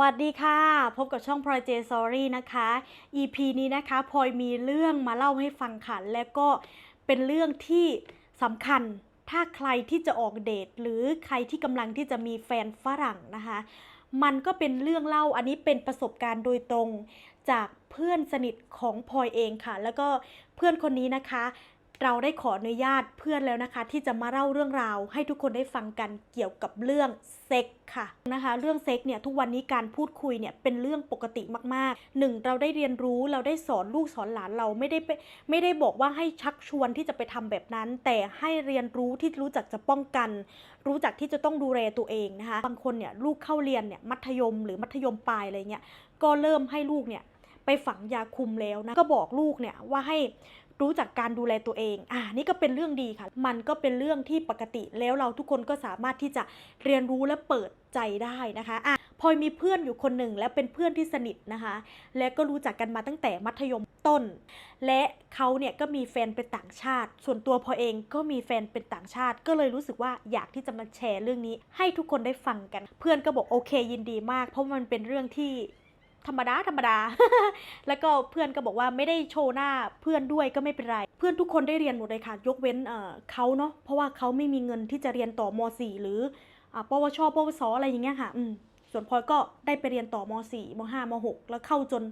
วัสดีค่ะ พบกับช่อง p r o j Story นะคะ EP นี้นะคะพลอยมีเรื่องมาเล่าให้ฟังค่ะ และก็เป็นเรื่องที่สำคัญถ้าใครที่จะออกเดท หรือใครที่กำลังที่จะมีแฟนฝรั่งนะคะ มันก็เป็นเรื่องเล่าอันนี้เป็นประสบการณ์โดยตรงจากเพื่อนสนิทของพลอยเองค่ะ แล้วก็เพื่อนคนนี้นะคะ เราได้ขออนุญาตเพื่อนแล้วนะคะ ที่จะมาเล่าเรื่องราว ให้ทุกคนได้ฟังกันเกี่ยวกับเรื่องเซ็กค่ะนะคะ เรื่องเซ็กเนี่ยทุกวันนี้การพูดคุยเนี่ยเป็นเรื่องปกติมากๆหนึ่งเราได้เรียนรู้เราได้สอนลูกสอนหลานเราไม่ได้ไม่ได้บอกว่าให้ชักชวนที่จะไปทำแบบนั้น แต่ให้เรียนรู้ที่รู้จักจะป้องกัน รู้จักที่จะต้องดูแลตัวเองนะคะบางคนเนี่ยลูกเข้าเรียนเนี่ยมัธยมหรือมัธยมปลายอะไรเงี้ยก็เริ่มให้ลูกเนี่ยไปฝังยาคุมแล้วนะก็บอกลูกเนี่ยว่าให้ รู้จักการดูแลตัวเอง อ่า นี่ก็เป็นเรื่องดีค่ะ มันก็เป็นเรื่องที่ปกติ แล้วเราทุกคนก็สามารถที่จะเรียนรู้และเปิดใจได้นะคะ อะพลอยมีเพื่อนอยู่คนหนึ่งและเป็นเพื่อนที่สนิทนะคะ และก็รู้จักกันมาตั้งแต่มัธยมต้น และเขาเนี่ยก็มีแฟนเป็นต่างชาติ ส่วนตัวพลอยเองก็มีแฟนเป็นต่างชาติ ก็เลยรู้สึกว่าอยากที่จะมาแชร์เรื่องนี้ ให้ทุกคนได้ฟังกัน เพื่อนก็บอกโอเคยินดีมาก เพราะมันเป็นเรื่องที่ ธรรมดาธรรมดา แล้วก็เพื่อนก็บอกว่าไม่ได้โชว์หน้าเพื่อนด้วยก็ไม่เป็นไร เพื่อนทุกคนได้เรียนหมดเลยค่ะ ยกเว้นเขาเนาะ เพราะว่าเขาไม่มีเงินที่จะเรียนต่อม .4 หรือปวช ปวส อะไรอย่างเงี้ยค่ะ อืม ส่วนพลอยก็ได้ไปเรียนต่อม .4 ม .5 ม .6 แล้วเข้าจน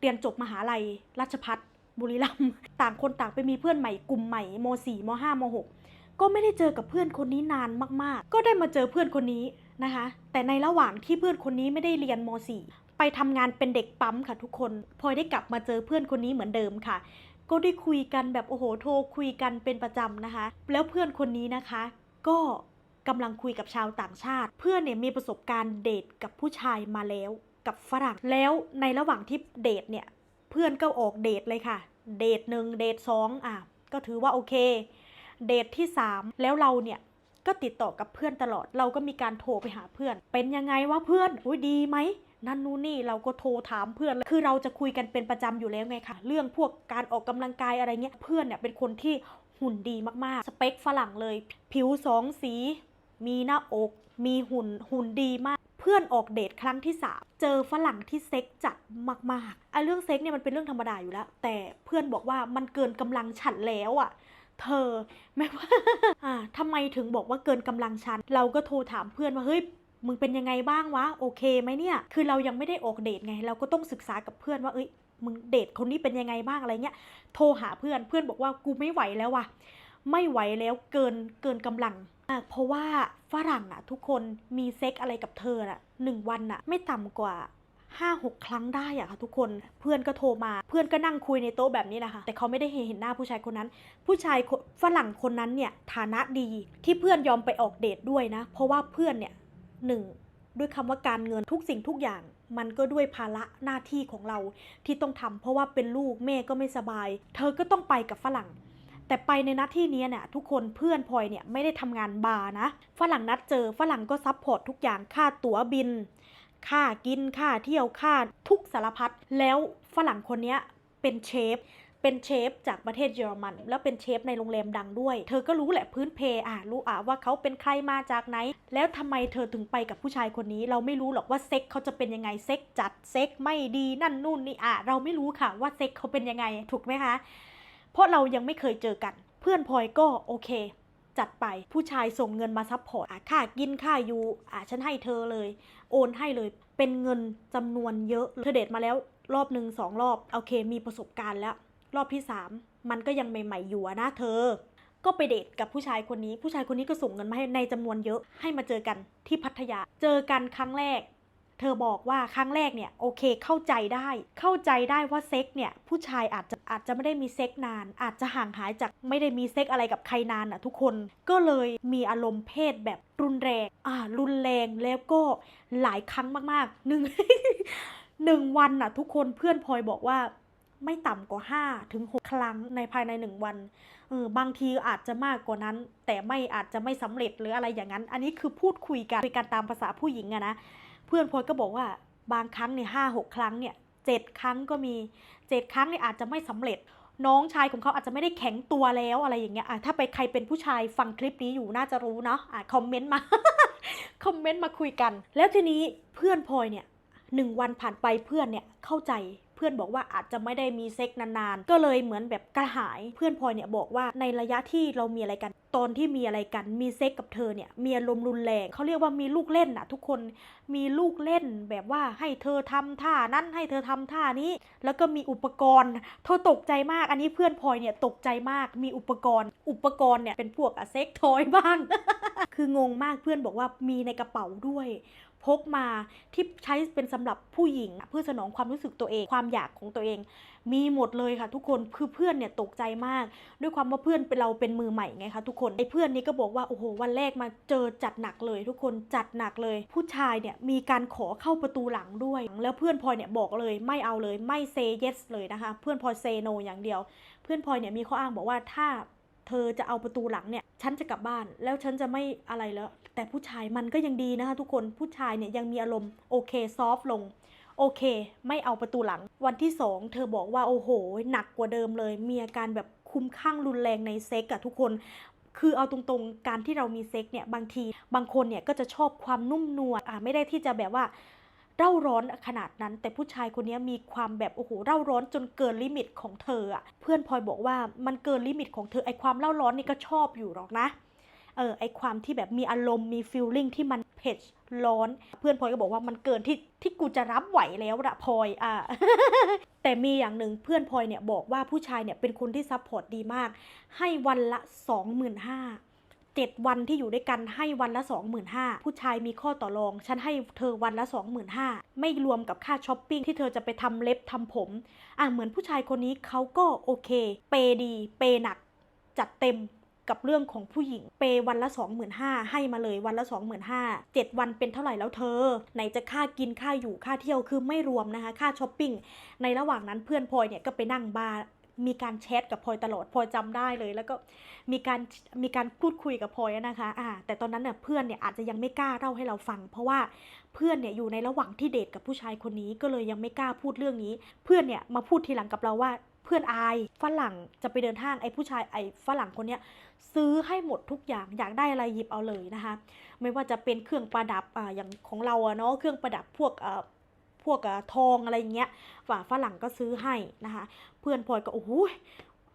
เรียนจบมหาลัยราชพัฒบุรีรัมย์ต่างคนต่างไปมีเพื่อนใหม่กลุ่มใหม่ม .4 ม .5 ม .6 ก็ไม่ได้เจอกับเพื่อนคนนี้นานมากๆ ก็ได้มาเจอเพื่อนคนนี้นะคะ แต่ในระหว่างที่เพื่อนคนนี้ไม่ได้เรียนม .4 ไปทำงานเป็นเด็กปั๊มค่ะทุกคนพลอยได้กลับมาเจอเพื่อนคนนี้เหมือนเดิมค่ะ ก็ได้คุยกันแบบโอ้โหโทรคุยกันเป็นประจำนะคะ แล้วเพื่อนคนนี้นะคะ ก็กำลังคุยกับชาวต่างชาติ เพื่อนเนี่ยมีประสบการณ์เดทกับผู้ชายมาแล้วกับฝรั่งแล้วในระหว่างที่เดทเนี่ยเพื่อนก็ออกเดทเลยค่ะ เดทหนึ่งเดทสองอะก็ถือว่าโอเค เดทที่ 3 แล้วเราเนี่ย ก็ติดต่อกับเพื่อนตลอด เราก็มีการโทรไปหาเพื่อน เป็นยังไงวะเพื่อนอุ้ยดีไหมนั่นนู่นนี่เราก็โทรถามเพื่อน คือเราจะคุยกันเป็นประจำอยู่แล้วไงค่ะเรื่องพวกการออกกำลังกายอะไรเงี้ย เพื่อนเนี่ยเป็นคนที่หุ่นดีมากๆ สเปคฝรั่งเลย ผิวสองสี มีหน้าอก มีหุ่น หุ่นดีมาก เพื่อนออกเดทครั้งที่สามเจอฝรั่งที่เซ็กจัดมากๆไอ้เรื่องเซ็กเนี่ยมันเป็นเรื่องธรรมดาอยู่แล้ว แต่เพื่อนบอกว่ามันเกินกำลังฉันแล้วอะ เธอแม้ว่าอ่าทำไมถึงบอกว่าเกินกำลังฉัน เราก็โทรถามเพื่อนว่าเฮ้ยมึงเป็นยังไงบ้างวะโอเคไหมเนี่ย คือเรายังไม่ได้ออกเดทไง เราก็ต้องศึกษากับเพื่อนว่าเอ้ยมึงเดทคนนี้เป็นยังไงบ้างอะไรเงี้ยโทรหาเพื่อนเพื่อนบอกว่ากูไม่ไหวแล้วว่ะไม่ไหวแล้วเกินเกินกำลังอะเพราะว่าฝรั่งอะทุกคนมีเซ็กอะไรกับเธออะหนึ่งวันอะไม่ต่ำกว่า ห้าหกครั้งได้อะค่ะทุกคนเพื่อนก็โทรมาเพื่อนก็นั่งคุยในโต๊ะแบบนี้แหละค่ะแต่เขาไม่ได้เห็นหน้าผู้ชายคนนั้น ผู้ชายฝรั่งคนนั้นเนี่ยฐานะดีที่เพื่อนยอมไปออกเดทด้วยนะ เพราะว่าเพื่อนเนี่ยหนึ่งด้วยคำว่าการเงินทุกสิ่งทุกอย่างมันก็ด้วยภาระหน้าที่ของเราที่ต้องทำเพราะว่าเป็นลูกแม่ก็ไม่สบาย เธอก็ต้องไปกับฝรั่ง แต่ไปในนัดที่เนี้ยเนี่ยทุกคนเพื่อนพลอยเนี่ยไม่ได้ทำงานบาร์นะ ฝรั่งนัดเจอฝรั่งก็ซัพพอร์ตทุกอย่างค่าตั๋วบิน ค่ากินค่าเที่ยวค่าทุกสารพัดแล้วฝรั่งคนเนี้ยเป็นเชฟเป็นเชฟจากประเทศเยอรมัน แล้วเป็นเชฟในโรงแรมดังด้วย เธอก็รู้แหละพื้นเพอะรู้อะว่าเขาเป็นใครมาจากไหน แล้วทำไมเธอถึงไปกับผู้ชายคนนี้ เราไม่รู้หรอกว่าเซ็กเขาจะเป็นยังไงเซ็กจัดเซ็กไม่ดีนั่นนู่นนี่อะเราไม่รู้ค่ะว่าเซ็กเขาเป็นยังไงถูกไหมคะ เพราะเรายังไม่เคยเจอกัน เพื่อนพลอยก็โอเค จัดไปผู้ชายส่งเงินมาซัพพอร์ตอะค่ากินค่าอยู่อะฉันให้เธอเลย โอนให้เลยเป็นเงินจำนวนเยอะเธอเดทมาแล้วรอบหนึ่งสองรอบโอเค มีประสบการณ์แล้ว รอบที่สามมันก็ยังใหม่ ๆ อยู่นะเธอ ก็ไปเดทกับผู้ชายคนนี้ ผู้ชายคนนี้ก็ส่งเงินมาให้ในจำนวนเยอะให้มาเจอกันที่พัทยาเจอกันครั้งแรก เธอบอกว่าครั้งแรกเนี่ยโอเคเข้าใจได้ เข้าใจได้ว่าเซ็กเนี่ยผู้ชายอาจจะ อาจจะไม่ได้มีเซ็กนาน อาจจะห่างหายจากไม่ได้มีเซ็กอะไรกับใครนานอะทุกคน ก็เลยมีอารมณ์เพศแบบรุนแรงอ่ารุนแรงแล้วก็หลายครั้งมากๆหนึ่งหนึ่งวันน่ะทุกคนเพื่อนพลอยบอกว่าไม่ต่ำกว่า5ถึง6ครั้งในภายในหนึ่งวัน เออบางทีอาจจะมากกว่านั้น แต่ไม่อาจจะไม่สำเร็จหรืออะไรอย่างนั้น อันนี้คือพูดคุยกันคุยกันตามภาษาผู้หญิงอะนะ เพื่อนพลอยก็บอกว่าบางครั้งเนี่ยห้าหกครั้งเนี่ย เจ็ดครั้งก็มีเจ็ดครั้งเนี่ยอาจจะไม่สำเร็จ น้องชายของเขาอาจจะไม่ได้แข็งตัวแล้วอะไรอย่างเงี้ยถ้าไปใครเป็นผู้ชายฟังคลิปนี้อยู่น่าจะรู้เนาะอะคอมเมนต์มา คอมเมนต์มาคุยกัน แล้วทีนี้เพื่อนพลอยเนี่ยหนึ่งวันผ่านไปเพื่อนเนี่ยเข้าใจ พื่อนบอกว่าอาจจะไม่ได้มีเซ็กนานๆ ก็เลยเหมือนแบบกระหาย เพื่อนพลอยเนี่ยบอกว่าในระยะที่เรามีอะไรกัน ตอนที่มีอะไรกันมีเซ็กกับเธอเนี่ยมีอารมณ์รุนแรงเขาเรียกว่ามีลูกเล่นอะทุกคนมีลูกเล่นแบบว่าให้เธอทำท่านั้นให้เธอทำท่านี้ แล้วก็มีอุปกรณ์เธอตกใจมากอันนี้เพื่อนพลอยเนี่ยตกใจมากมีอุปกรณ์ อุปกรณ์เนี่ยเป็นพวกอะเซ็กทอยบ้าง คืองงมากเพื่อนบอกว่ามีในกระเป๋าด้วย พกมาที่ใช้เป็นสำหรับผู้หญิง เพื่อสนองความรู้สึกตัวเอง ความอยากของตัวเอง มีหมดเลยค่ะทุกคนคือเพื่อนเนี่ยตกใจมาก ด้วยความว่าเพื่อนเป็นเราเป็นมือใหม่ไงคะทุกคนไอ้เพื่อนนี้ก็บอกว่าโอ้โหวันแรกมาเจอจัดหนักเลย ทุกคนจัดหนักเลย ผู้ชายเนี่ยมีการขอเข้าประตูหลังด้วย แล้วเพื่อนพลอยเนี่ยบอกเลยไม่เอาเลยไม่เซเยสเลยนะคะ เพื่อนพลอยเซโนอย่างเดียว เพื่อนพลอยเนี่ยมีข้ออ้างบอกว่าถ้า เธอจะเอาประตูหลังเนี่ย ฉันจะกลับบ้านแล้วฉันจะไม่อะไรแล้ว แต่ผู้ชายมันก็ยังดีนะคะทุกคนผู้ชายเนี่ยยังมีอารมณ์โอเคซอฟลงโอเค ไม่เอาประตูหลัง วันที่สองเธอบอกว่าโอ้โห หนักกว่าเดิมเลย มีอาการแบบคุ้มข้างรุนแรงในเซ็กอะทุกคน คือเอาตรงๆ การที่เรามีเซ็กเนี่ย บางที บางคนเนี่ยก็จะชอบความนุ่มนวลอะไม่ได้ที่จะแบบว่า เร่าร้อนขนาดนั้น แต่ผู้ชายคนนี้มีความแบบโอ้โหเร่าร้อนจนเกินลิมิตของเธออะเพื่อนพลอยบอกว่ามันเกินลิมิตของเธอไอความเร่าร้อนนี่ก็ชอบอยู่หรอกนะเออไอความที่แบบมีอารมณ์มีฟีลลิ่งที่มันเผ็ดร้อน เพื่อนพลอยก็บอกว่ามันเกินที่ที่กูจะรับไหวแล้วละพลอยอะแต่มีอย่างหนึ่งเพื่อนพลอยเนี่ยบอกว่าผู้ชายเนี่ยเป็นคนที่ซัพพอร์ตดีมาก ให้วันละ 25,000 เจ็ดวันที่อยู่ด้วยกันให้วันละ 25,000ผู้ชายมีข้อต่อรอง ฉันให้เธอวันละ 25,000ไม่รวมกับค่าช้อปปิ้งที่เธอจะไปทำเล็บทำผม อะเหมือนผู้ชายคนนี้เขาก็โอเค เปย์ดี เปย์หนัก จัดเต็มกับเรื่องของผู้หญิง เปย์วันละ 25,000ให้มาเลยวันละ 25,000 7 วันเป็นเท่าไหร่แล้วเธอ ไหนจะค่ากินค่าอยู่ค่าเที่ยวคือไม่รวมนะคะ ค่าช้อปปิ้งในระหว่างนั้นเพื่อนพลอยเนี่ยก็ไปนั่งบาร์ มีการแชทกับพลอยตลอดพลอยจำได้เลย แล้วก็มีการมีการพูดคุยกับพลอยนะคะอ่าแต่ตอนนั้นเนี่ยเพื่อนเนี่ยอาจจะยังไม่กล้าเล่าให้เราฟัง เพราะว่าเพื่อนเนี่ยอยู่ในระหว่างที่เดทกับผู้ชายคนนี้ก็เลยยังไม่กล้าพูดเรื่องนี้ เพื่อนเนี่ยมาพูดทีหลังกับเราว่าเพื่อนอายฝรั่งจะไปเดินห้างไอ้ผู้ชายไอ้ฝรั่งคนเนี้ยซื้อให้หมดทุกอย่างอยากได้อะไรหยิบเอาเลยนะคะ ไม่ว่าจะเป็นเครื่องประดับอ่าอย่างของเราอะเนาะเครื่องประดับพวกอ่อ พวกอะทองอะไรเงี้ยฝ่าฝรั่งก็ซื้อให้นะคะ เพื่อนพลอยก็โอ้โห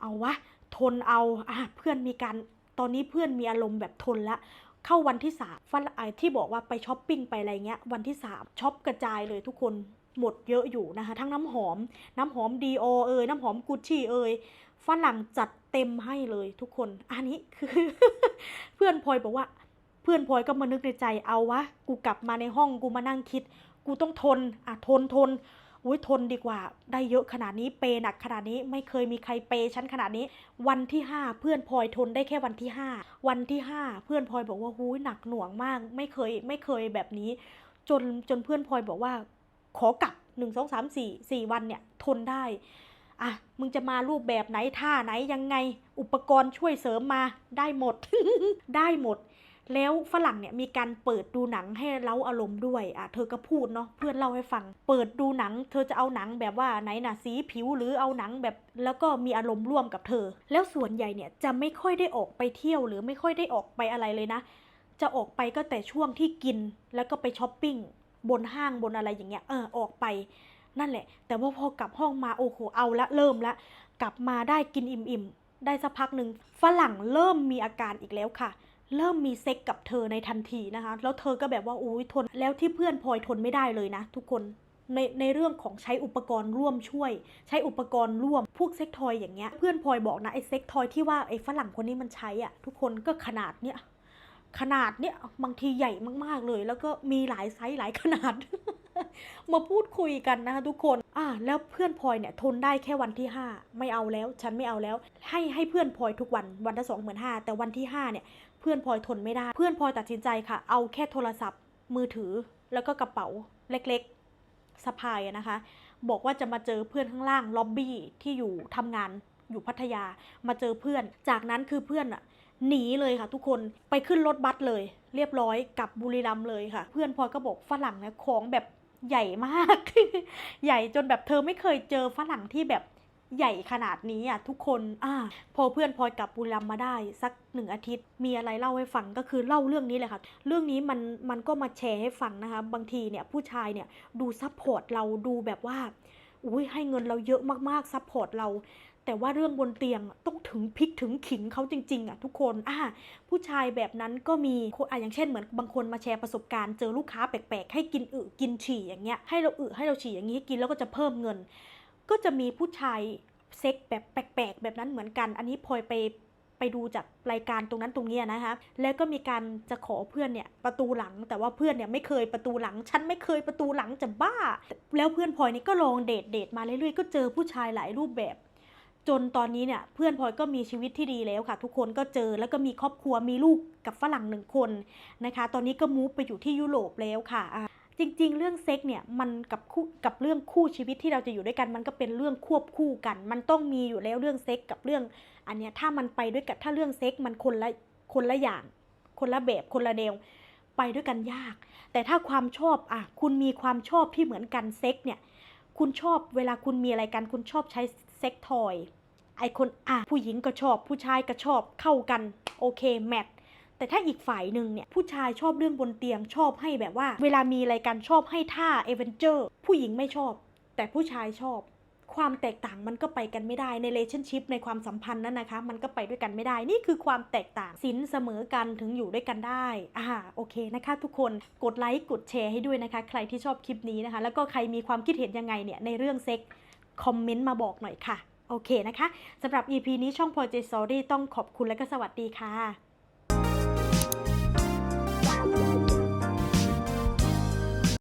เอาวะทนเอาอะเพื่อนมีการตอนนี้เพื่อนมีอารมณ์แบบทนละเข้าวันที่สามฝรั่งไอที่บอกว่าไปช้อปปิ้งไปอะไรเงี้ยวันที่สามช็อปกระจายเลยทุกคนหมดเยอะอยู่นะคะ ทั้งน้ำหอม น้ำหอมดีโอเอยน้ำหอมกุชชี่เอยฝรั่งจัดเต็มให้เลยทุกคน อันนี้คือ เพื่อนพลอยบอกว่า เพื่อนพลอยก็มานึกในใจเอาวะ กูกลับมาในห้องกูมานั่งคิด กูต้องทนอะทนทนอุ้ยทนดีกว่า ได้เยอะขนาดนี้เปย์หนักขนาดนี้ไม่เคยมีใครเปย์ฉันขนาดนี้ วันที่ห้าเพื่อนพลอยทนได้แค่วันที่ห้าวันที่ห้าเพื่อนพลอยบอกว่าหูยหนักหน่วงมาก ไม่เคยไม่เคยแบบนี้ จนจนเพื่อนพลอยบอกว่า ขอกลับหนึ่งสองสามสี่สี่วันเนี่ยทนได้อะมึงจะมารูปแบบไหนท่าไหนยังไง อุปกรณ์ช่วยเสริมมาได้หมด ได้หมด แล้วฝรั่งเนี่ยมีการเปิดดูหนังให้เล้าอารมณ์ด้วยอะเธอก็พูดเนาะเพื่อนเล่าให้ฟัง เปิดดูหนัง เธอจะเอาหนังแบบว่าไหนน่ะสีผิวหรือเอาหนังแบบ แล้วก็มีอารมณ์ร่วมกับเธอ แล้วส่วนใหญ่เนี่ยจะไม่ค่อยได้ออกไปเที่ยวหรือไม่ค่อยได้ออกไปอะไรเลยนะ จะออกไปก็แต่ช่วงที่กินแล้วก็ไปช้อปปิ้งบนห้างบนอะไรอย่างเงี้ยเออออกไปนั่นแหละ แต่ว่าพอกลับห้องมาโอ้โหเอาละเริ่มละกลับมาได้กินอิ่มๆได้สักพักหนึ่งฝรั่งเริ่มมีอาการอีกแล้วค่ะ เริ่มมีเซ็กกับเธอในทันทีนะคะ แล้วเธอก็แบบว่าอุ้ยทน แล้วที่เพื่อนพลอยทนไม่ได้เลยนะ ทุกคนในในเรื่องของใช้อุปกรณ์ร่วมช่วย ใช้อุปกรณ์ร่วมพวกเซ็กทอยอย่างเงี้ยเพื่อนพลอยบอกนะไอ้เซ็กทอยที่ว่าไอ้ฝรั่งคนนี้มันใช้อะทุกคนก็ขนาดเนี้ย ขนาดเนี้ยบางทีใหญ่มากๆเลย แล้วก็มีหลายไซส์หลายขนาด มาพูดคุยกันนะคะทุกคนอ่าแล้วเพื่อนพลอยเนี่ยทนได้แค่วันที่ 5 ไม่เอาแล้ว ฉันไม่เอาแล้ว ให้ให้เพื่อนพลอยทุกวันวันละสองหมื่นห้าแต่วันที่5เนี่ยเพื่อนพลอยทนไม่ได้ เพื่อนพลอยตัดสินใจค่ะ เอาแค่โทรศัพท์ มือถือแล้วก็กระเป๋าเล็กๆสะพายนะคะ บอกว่าจะมาเจอเพื่อนข้างล่างล็อบบี้ที่อยู่ทำงานอยู่พัทยามาเจอเพื่อน จากนั้นคือเพื่อนอะ หนีเลยค่ะ ทุกคนไปขึ้นรถบัสเลย เรียบร้อยกลับบุรีรัมย์เลยค่ะ เพื่อนพลอยก็บอกฝรั่งเนี่ยของแบบใหญ่มาก ใหญ่จนแบบเธอไม่เคยเจอฝรั่งที่แบบใหญ่ขนาดนี้อะทุกคนอ่าพอเพื่อนพลอยกลับบุรีรัมย์มาได้ สักหนึ่งอาทิตย์ มีอะไรเล่าให้ฟังก็คือเล่าเรื่องนี้เลยค่ะ เรื่องนี้มันมันก็มาแชร์ให้ฟังนะคะ บางทีเนี่ยผู้ชายเนี่ยดูซัพพอร์ตเราดูแบบว่าอุ้ยให้เงินเราเยอะมากๆซัพพอร์ตเรา แต่ว่าเรื่องบนเตียงต้องถึงพริกถึงขิงเขาจริง ๆอะทุกคนอ่าผู้ชายแบบนั้นก็มีอะอย่างเช่นเหมือนบางคนมาแชร์ประสบการณ์เจอลูกค้าแปลกๆ ให้กินอึกินฉี่อย่างเงี้ยให้เราอึให้เราฉี่อย่างนี้ให้กินแล้วก็จะเพิ่มเงิน ก็จะมีผู้ชายเซ็กแบบแปลกๆ แบบนั้นเหมือนกัน อันนี้พลอยไปไปดูจากรายการตรงนั้นตรงเนี้ยนะคะแล้วก็มีการจะขอเพื่อนเนี่ยประตูหลัง แต่ว่าเพื่อนเนี่ยไม่เคยประตูหลัง ฉันไม่เคยประตูหลังจะบ้า แล้วเพื่อนพลอยนี่ก็ลองเดทเดทมาเรื่อยๆ ก็เจอผู้ชายหลายรูปแบบ จนตอนนี้เนี่ยเพื่อนพลอยก็มีชีวิตที่ดีแล้วค่ะ ทุกคนก็เจอแล้วก็มีครอบครัวมีลูกกับฝรั่งหนึ่งคนนะคะ ตอนนี้ก็มูฟไปอยู่ที่ยุโรปแล้วค่ะจริงๆ เรื่องเซ็กเนี่ยมันกับคู่กับเรื่องคู่ชีวิตที่เราจะอยู่ด้วยกัน มันก็เป็นเรื่องควบคู่กัน มันต้องมีอยู่แล้วเรื่องเซ็กกับเรื่อง อันเนี้ยถ้ามันไปด้วยกันถ้าเรื่องเซ็กมันคนละคนละอย่าง คนละแบบคนละแนวไปด้วยกันยาก แต่ถ้าความชอบอะคุณมีความชอบที่เหมือนกันเซ็กเนี่ยคุณชอบเวลาคุณมีอะไรกันคุณชอบใช้ เซ็กทอยไอคนอะผู้หญิงก็ชอบ ผู้ชายก็ชอบเข้ากัน โอเคแมทแต่ถ้าอีกฝ่ายหนึ่งเนี่ย ผู้ชายชอบเรื่องบนเตียงชอบให้แบบว่า เวลามีอะไรกันชอบให้ท่าเอเวนเจอร์ผู้หญิงไม่ชอบ แต่ผู้ชายชอบ ความแตกต่างมันก็ไปกันไม่ได้ใน relationship ในความสัมพันธ์นั้นนะคะ มันก็ไปด้วยกันไม่ได้นี่คือความแตกต่างสินเสมอกันถึงอยู่ด้วยกันได้อ่าโอเคนะคะ ทุกคนกดไลค์กดแชร์ให้ด้วยนะคะ ใครที่ชอบคลิปนี้นะคะ แล้วก็ใครมีความคิดเห็นยังไงเนี่ยในเรื่องเซ็ก คอมเมนต์มาบอกหน่อยค่ะ โอเคนะคะสำหรับ EP นี้ช่อง Project Story ต้องขอบคุณและก็สวัสดีค่ะ